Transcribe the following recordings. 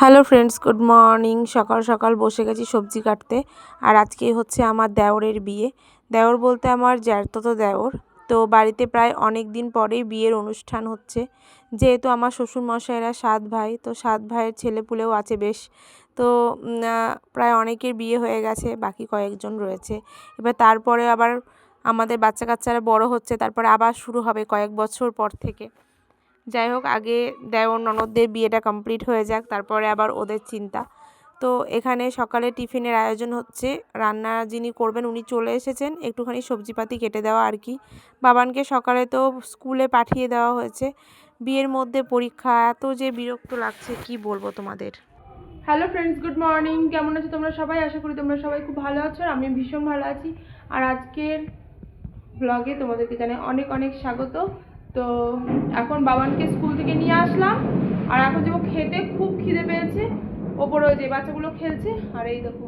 Hello friends, good morning. সকাল সকাল বসে গেছি সবজি কাটতে। আর আজকে হচ্ছে আমার দেওরের বিয়ে। দেওর বলতে আমার জ্যাঠতো দেওর। তো বাড়িতে প্রায় অনেক দিন পরেই বিয়ের অনুষ্ঠান হচ্ছে। যেহেতু আমার শ্বশুরমশাইরা সাত ভাই, তো সাত ভাইয়ের ছেলেপুলেও আছে বেশ। তো প্রায় অনেকের বিয়ে হয়ে গেছে, বাকি কয়েকজন রয়েছে। এবার তারপরে আবার আমাদের বাচ্চা কাচ্চারা বড় হচ্ছে, তারপরে আবার শুরু হবে কয়েক বছর পর থেকে। যাই হোক, আগে দেওর ননদদের বিয়েটা কমপ্লিট হয়ে যাক, তারপরে আবার ওদের চিন্তা। তো এখানে সকালে টিফিনের আয়োজন হচ্ছে, রান্না যিনি করবেন উনি চলে এসেছেন, একটুখানি সবজিপাতি কেটে দেওয়া আর কি। বাবানকে সকালে তো স্কুলে পাঠিয়ে দেওয়া হয়েছে। বিয়ের মধ্যে পরীক্ষা, এত যে বিরক্ত লাগছে, কি বলব তোমাদের? হ্যালো ফ্রেন্ডস গুড মর্নিং কেমন আছো তোমরা সবাই? আশা করি তোমরা সবাই খুব ভালো আছো আমি ভীষণ ভালো আছি। আর আজকের ব্লগে তোমাদেরকে জানাই অনেক অনেক স্বাগত। তো এখন বাবানকে স্কুল থেকে নিয়ে আসলাম, আর এখন যাব খেতে খুব খিদে পেয়েছে। ওপরে যে বাচ্চাগুলো খেলছে, আর এই দেখো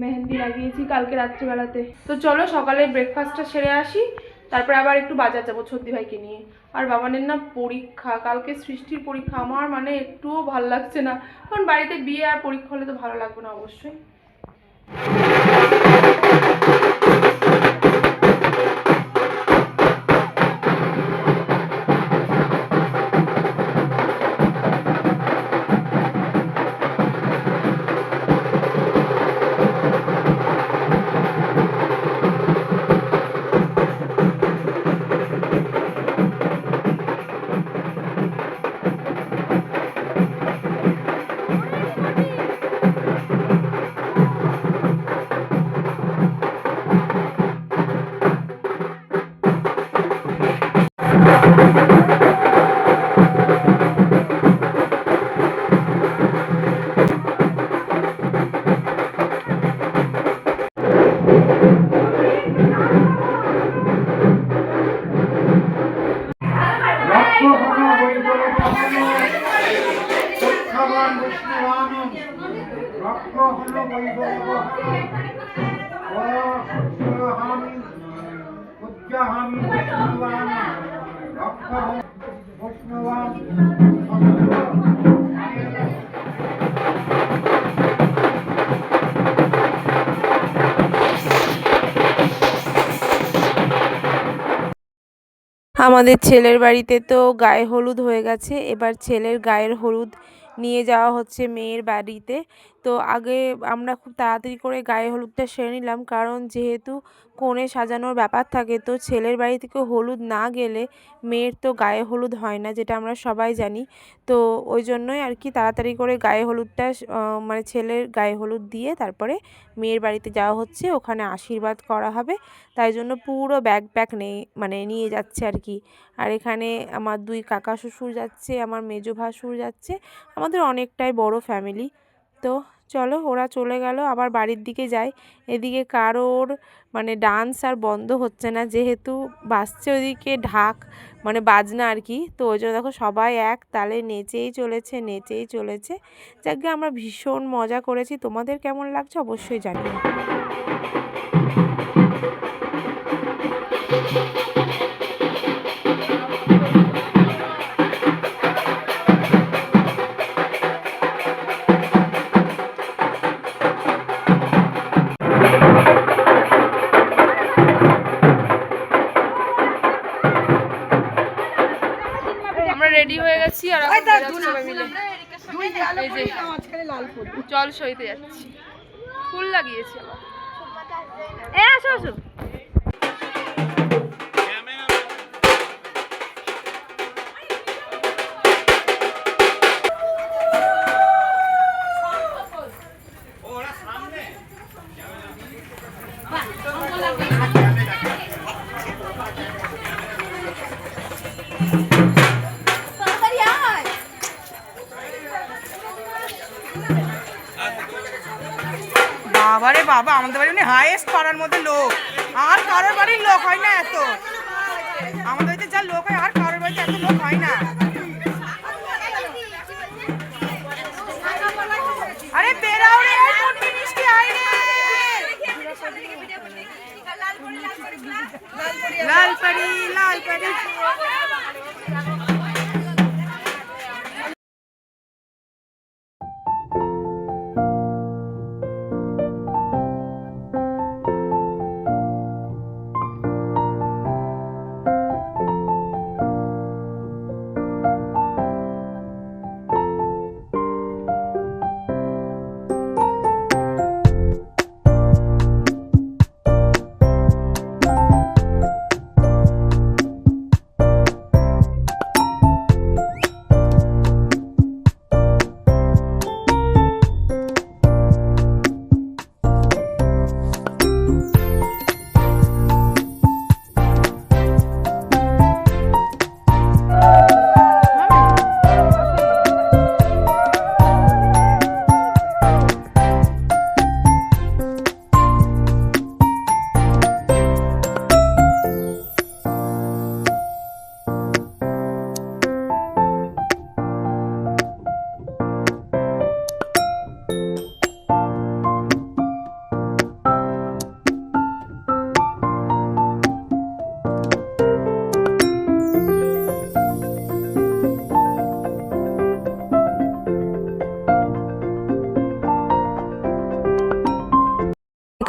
মেহেন্দি লাগিয়েছি কালকে রাত্রিবেলাতে। তো চলো সকালে ব্রেকফাস্টটা সেরে আসি, তারপরে আবার একটু বাজার যাব ছর্দি ভাইকে নিয়ে। আর বাবানের না পরীক্ষা, কালকে সৃষ্টির পরীক্ষা, আমার মানে একটুও ভালো লাগছে না। কারণ বাড়িতে বিয়ে আর পরীক্ষা হলে তো ভালো লাগবে না অবশ্যই। আমাদের ছেলের বাড়িতে তো গায়ে হলুদ হয়ে গেছে। এবার ছেলের গায়ের হলুদ নিয়ে যাওয়া হচ্ছে মেয়ের বাড়িতে। তো আগে আমরা খুব তাড়াতাড়ি করে গায়ে হলুদটা সেরে নিলাম। কারণ যেহেতু কনে সাজানোর ব্যাপার থাকে, তো ছেলের বাড়ি থেকে হলুদ না গেলে মেয়ের তো গায়ে হলুদ হয় না, যেটা আমরা সবাই জানি। তো ওই জন্যই আর কি তাড়াতাড়ি করে গায়ে হলুদটা মানে ছেলের গায়ে হলুদ দিয়ে তারপরে মেয়ের বাড়িতে যাওয়া হচ্ছে। ওখানে আশীর্বাদ করা হবে। তাই জন্য পুরো ব্যাগ প্যাক নেই মানে নিয়ে যাচ্ছে আর কি। আর এখানে আমার দুই কাকা শ্বশুর যাচ্ছে, আমার মেজো ভাসুর যাচ্ছে। আমাদের অনেকটাই বড় ফ্যামিলি। তো চলো ওরা চলে গেল, আবার বাড়ির দিকে যায় এদিকে কারোর মানে ডান্স আর বন্ধ হচ্ছে না, যেহেতু বাজছে ওদিকে ঢাক মানে বাজনা আর কি। তো ওই জন্য দেখো সবাই এক তালে নেচেই চলেছে নেচেই চলেছে। যাকে আমরা ভীষণ মজা করেছি। তোমাদের কেমন লাগছে অবশ্যই জানিও। রেডি হয়ে গেছি আর জল সইতে যাচ্ছি। ফুল লাগিয়েছি এ আসো আসো। বাবারে হাইয়েস্ট পাড়ার মধ্যে লোক। আর কারোর বাড়ির লোক হয় না এত। আমাদের বাড়িতে যা লোক হয় আর কারোর বাড়িতে এত লোক হয় না। আরে বেরাও রে এই মুন্ডি মিষ্টি আয় রে। লাল পরি লাল পরি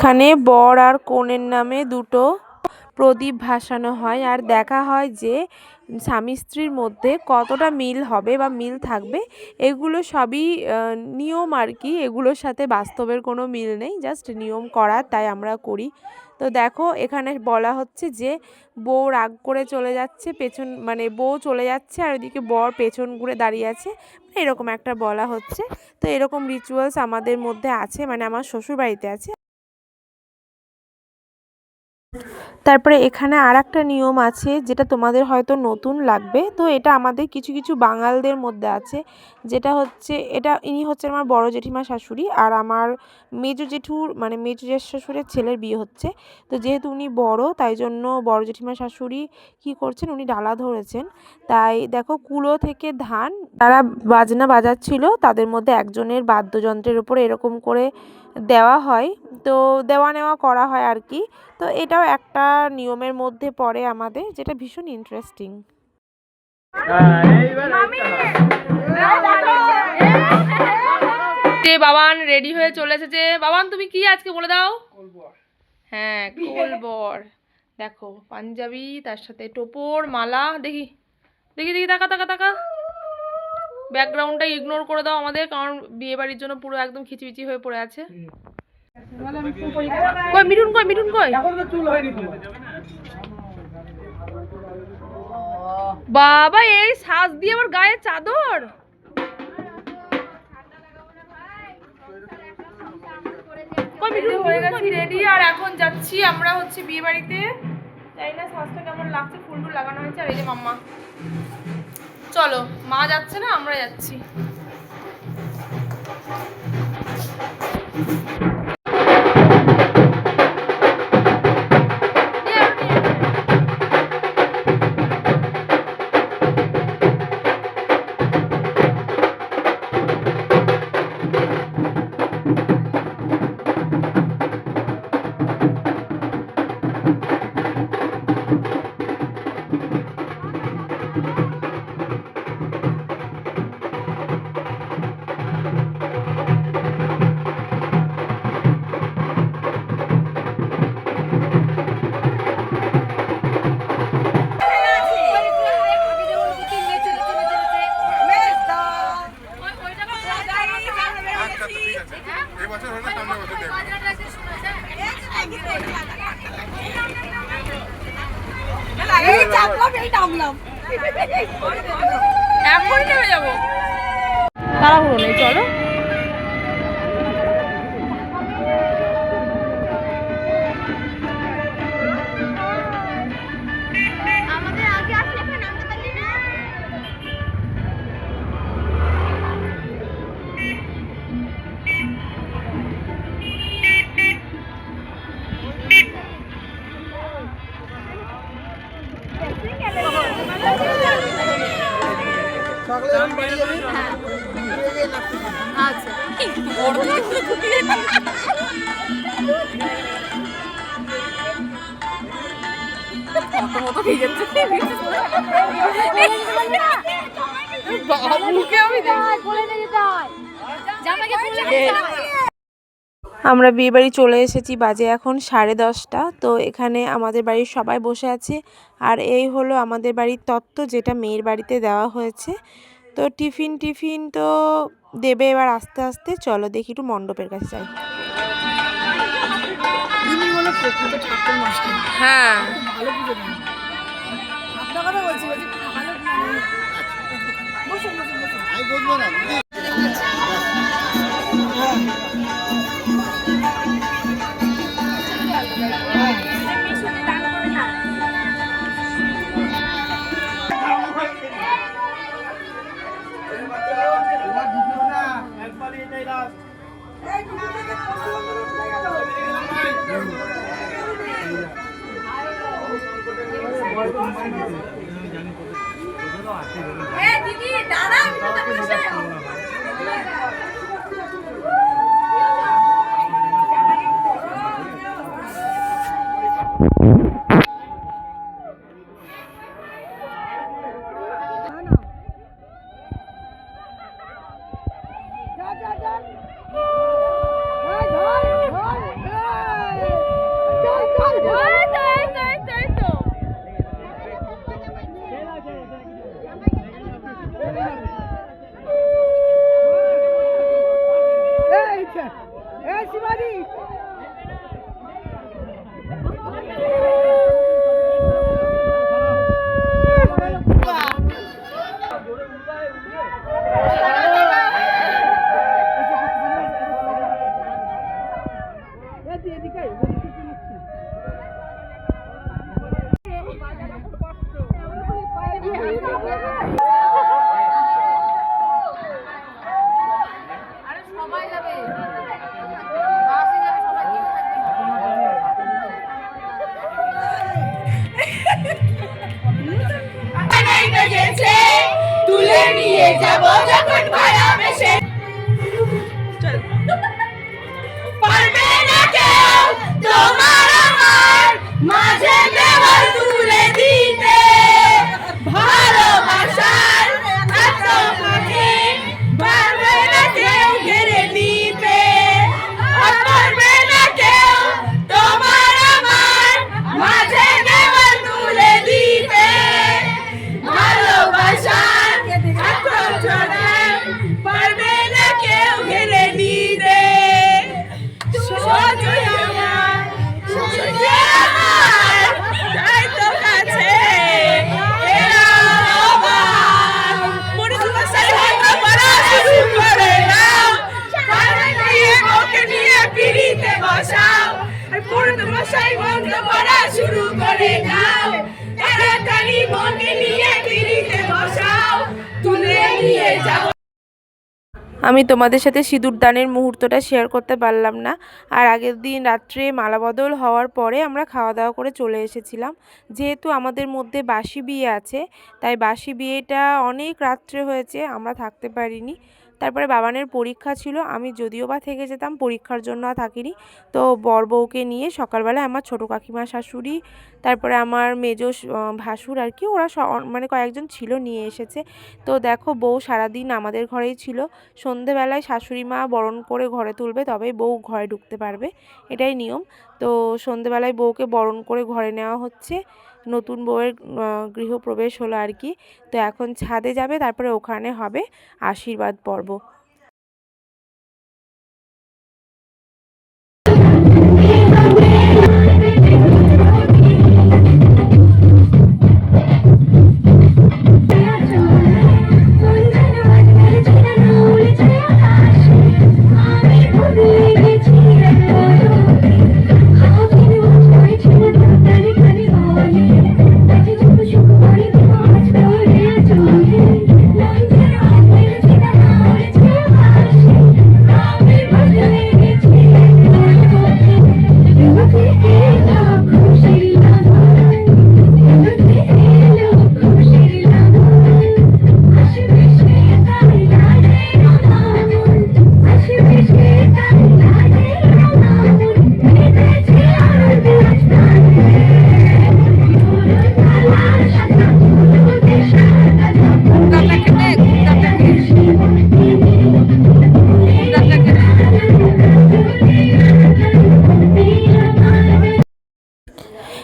এখানে বর আর কনের নামে দুটো প্রদীপ ভাসানো হয়। আর দেখা হয় যে স্বামী স্ত্রীর মধ্যে কতটা মিল হবে বা মিল থাকবে, এগুলো সবই নিয়ম আর কি। এগুলোর সাথে বাস্তবের কোনো মিল নেই, জাস্ট নিয়ম করা, তাই আমরা করি। তো দেখো, এখানে বলা হচ্ছে যে বউ রাগ করে চলে যাচ্ছে, পেছন মানে বউ চলে যাচ্ছে আর ওইদিকে বর পেছন ঘুরে দাঁড়িয়ে আছে। এরকম একটা বলা হচ্ছে। তো এরকম রিচুয়ালস আমাদের মধ্যে আছে মানে আমার শ্বশুর বাড়িতে আছে। তারপরে এখানে আর একটা নিয়ম আছে, যেটা তোমাদের হয়তো নতুন লাগবে। তো এটা আমাদের কিছু কিছু বাঙালদের মধ্যে আছে। যেটা হচ্ছে, এটা ইনি হচ্ছে আমার বড় জেঠিমা শাশুড়ি আর আমার মেজো জেঠুর মানে মেজো জেঠ শ্বশুরের ছেলের বিয়ে হচ্ছে। তো যেহেতু উনি বড়, তাই জন্য বড় জেঠিমা শাশুড়ি কি করছেন, উনি ডালা ধরেছেন। তাই দেখো, কুলো থেকে ধান যারা বাজনা বাজাচ্ছিল, তাদের মধ্যে একজনের বাদ্যযন্ত্রের উপরে এরকম করে দেওয়া হয়। তো দেওয়া নেওয়া করা হয় আর কি। তো এটাও একটা নিয়মের মধ্যে পড়ে আমাদের, যেটা ভীষণ ইন্টারেস্টিং বাবান রেডি হয়ে চলে এসেছে। বাবান, তুমি কি আজকে বলে দাও? হ্যাঁ কোলবর। দেখো, পাঞ্জাবি, তার সাথে টোপর, মালা, দেখি দেখি দেখি, তাকা তাকা তাকা। ব্যাকগ্রাউন্ডটা ইগনোর করে দাও আমাদের, কারণ বিয়ে বাড়ির জন্য পুরো একদম খিচিবিচি হয়ে পড়ে আছে। কই, মিঠুন কই মিঠুন কই? বাবা, এই সাজ দিয়ে আবার গায়ে চাদর। হয়ে রেডি, আর এখন যাচ্ছি আমরা না কেমন লাগছে ফুল লাগানো হয়েছে, আর এই যে মাম্মা। চলো, মা যাচ্ছে না, আমরা যাচ্ছি। তাড়াহুড়ো নেই চলো। আমাদের আমরা বিয়েবাড়ি চলে এসেছি বাজে এখন সাড়ে দশটা, তো এখানে আমাদের বাড়ির সবাই বসে আছে। আর এই হলো আমাদের বাড়ির তত্ত্ব, যেটা মেয়ের বাড়িতে দেওয়া হয়েছে। তো টিফিন টিফিন তো দেবে এবার আস্তে আস্তে। চলো দেখি একটু মণ্ডপের কাছে যাই। হ্যাঁ। তুলে নিয়ে যাব যখন ভাড়া বেশে পারবে না কেউ তোমার আমার মাঝে দেওয়াল করা শুরু করে দাও। তাড়াতাড়ি নিয়ে বসাও। তুলে নিয়ে যাও। আমি তোমাদের সাথে সিঁদুর দানের মুহূর্তটা শেয়ার করতে পারলাম না। আর আগের দিন রাত্রে মালাবদল হওয়ার পরে আমরা খাওয়া দাওয়া করে চলে এসেছিলাম। যেহেতু আমাদের মধ্যে বাসি বিয়ে আছে, তাই বাসি বিয়েটা অনেক রাত্রে হয়েছে, আমরা থাকতে পারিনি। তারপরে বাবানের পরীক্ষা ছিল, আমি যদিও বা থেকে যেতাম, পরীক্ষার জন্য থাকিনি। তো বর বউকে নিয়ে সকালবেলায় আমার ছোটো কাকিমা শাশুড়ি, তারপরে আমার মেজো ভাসুর আর কি, ওরা মানে কয়েকজন ছিল নিয়ে এসেছে। তো দেখো বউ সারাদিন আমাদের ঘরেই ছিল। সন্ধেবেলায় শাশুড়ি মা বরণ করে ঘরে তুলবে, তবেই বউ ঘরে ঢুকতে পারবে। এটাই নিয়ম। তো সন্ধেবেলায় বউকে বরণ করে ঘরে নেওয়া হচ্ছে। নতুন বউয়ের গৃহপ্রবেশ হলো আর কি। তো এখন ছাদে যাবে, তারপরে ওখানে হবে আশীর্বাদ পর্ব।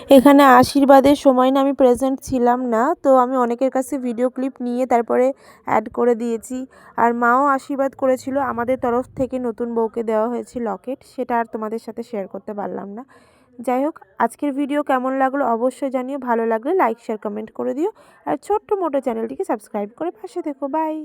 এখানে আশীর্বাদের সময় না আমি প্রেজেন্ট ছিলাম না। তো আমি অনেকের কাছে ভিডিও ক্লিপ নিয়ে তারপরে অ্যাড করে দিয়েছি। আর মাও আশীর্বাদ করেছিল, আমাদের তরফ থেকে নতুন বউকে দেওয়া হয়েছে লকেট সেটা আর তোমাদের সাথে শেয়ার করতে পারলাম না। যাই হোক, আজকের ভিডিও কেমন লাগল অবশ্যই জানিও। ভালো লাগলে লাইক শেয়ার কমেন্ট করে দিও। আর ছোট্ট মোটো চ্যানেলটিকে সাবস্ক্রাইব করে পাশে দেখো বাই